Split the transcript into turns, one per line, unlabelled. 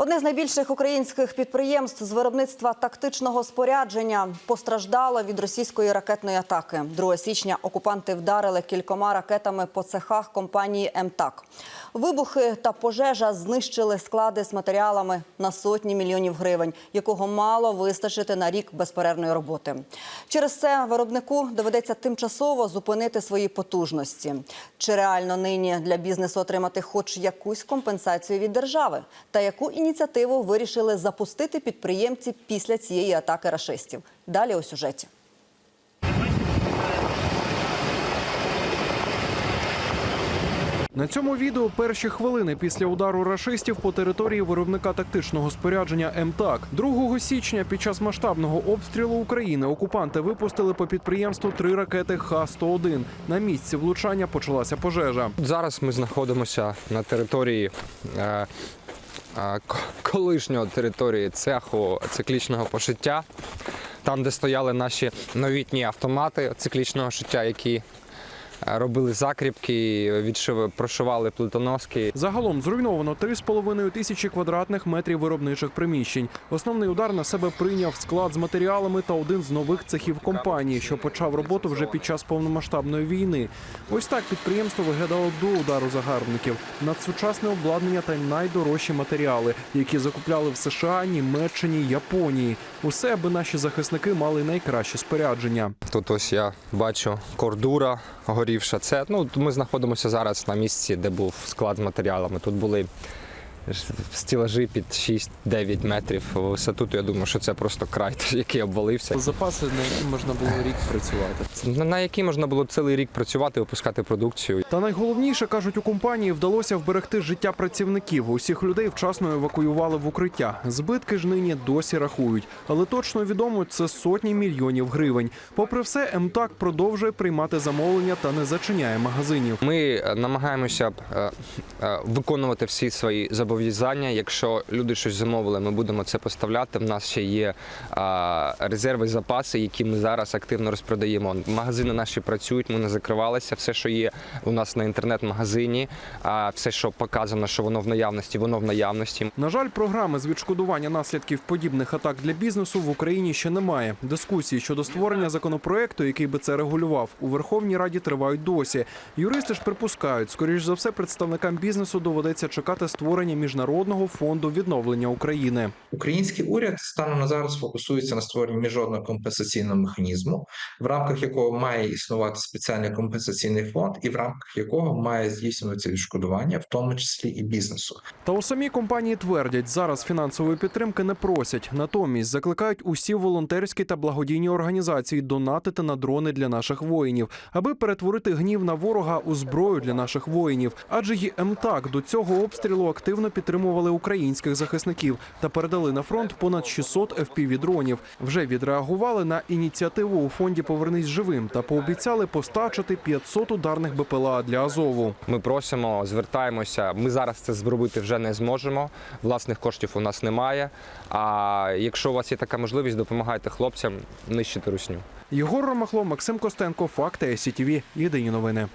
Одне з найбільших українських підприємств з виробництва тактичного спорядження постраждало від російської ракетної атаки. 2 січня окупанти вдарили кількома ракетами по цехах компанії МТАК. Вибухи та пожежа знищили склади з матеріалами на сотні мільйонів гривень, якого мало вистачити на рік безперервної роботи. Через це виробнику доведеться тимчасово зупинити свої потужності. Чи реально нині для бізнесу отримати хоч якусь компенсацію від держави? Та яку ініціативу вирішили запустити підприємці після цієї атаки рашистів? Далі у сюжеті.
На цьому відео перші хвилини після удару рашистів по території виробника тактичного спорядження МТАК. 2 січня під час масштабного обстрілу України окупанти випустили по підприємству три ракети Х-101. На місці влучання почалася пожежа.
Зараз ми знаходимося на території колишнього території цеху циклічного пошиття, там, де стояли наші новітні автомати циклічного шиття, які робили закріпки, відшив, прошивали плитоноски.
Загалом зруйновано 3,5 тисячі квадратних метрів виробничих приміщень. Основний удар на себе прийняв склад з матеріалами та один з нових цехів компанії, що почав роботу вже під час повномасштабної війни. Ось так підприємство виглядало до удару загарбників. Надсучасне обладнання та найдорожчі матеріали, які закупляли в США, Німеччині, Японії. Усе, аби наші захисники мали найкраще спорядження.
Тут ось я бачу кордура горівша. Це ну ми знаходимося зараз на місці, де був склад з матеріалами. Тут були стілажі під 6-9 метрів висоту. То я думаю, що це просто край, який обвалився.
Запаси, на які можна було рік працювати.
На, на який можна було цілий рік працювати, випускати продукцію.
Та найголовніше кажуть у компанії, вдалося вберегти життя працівників. Усіх людей вчасно евакуювали в укриття. Збитки ж нині досі рахують, але точно відомо це сотні мільйонів гривень. Попри все, МТАК продовжує приймати замовлення та не зачиняє магазинів.
Ми е, намагаємося е, е, виконувати всі свої зобов'язання. Якщо люди щось замовили, ми будемо це поставляти. В нас ще є е, резерви, запаси, які ми зараз активно розпродаємо. Магазини наші працюють, ми не закривалися. Все, що є у нас на інтернет-магазині, а все, що показано, що воно в наявності, воно в наявності.
На жаль, програми з відшкодування наслідків подібних атак для бізнесу в Україні ще немає. Дискусії щодо створення законопроекту, який би це регулював, у Верховній Раді тривають досі. Юристи ж припускають, скоріш за все, представникам бізнесу доведеться чекати створення міжнародного фонду відновлення України.
Український уряд станом на зараз фокусується на створенні міжнародного компенсаційного механізму, в рамках якого має існувати спеціальний компенсаційний фонд, і в рамках якого має здійснюватися відшкодування, в тому числі і бізнесу.
Та у самій компанії твердять, зараз фінансової підтримки не просять. Натомість закликають усі волонтерські та благодійні організації донатити на дрони для наших воїнів, аби перетворити гнів на ворога у зброю для наших воїнів. Адже й МТАК до цього обстрілу активно підтримували українських захисників та передали на фронт понад 600 fpv дронів. Вже відреагували на ініціативу у фонді Повернись живим та пообіцяли постачити 500 ударних БПЛА для Азову.
Ми просимо, звертаємося. Ми зараз це зробити вже не зможемо. Власних коштів у нас немає. А якщо у вас є така можливість, допомагайте хлопцям нищити русню.
Єгор Ромахло, Максим Костенко, Факти СІТВ. Єдині новини.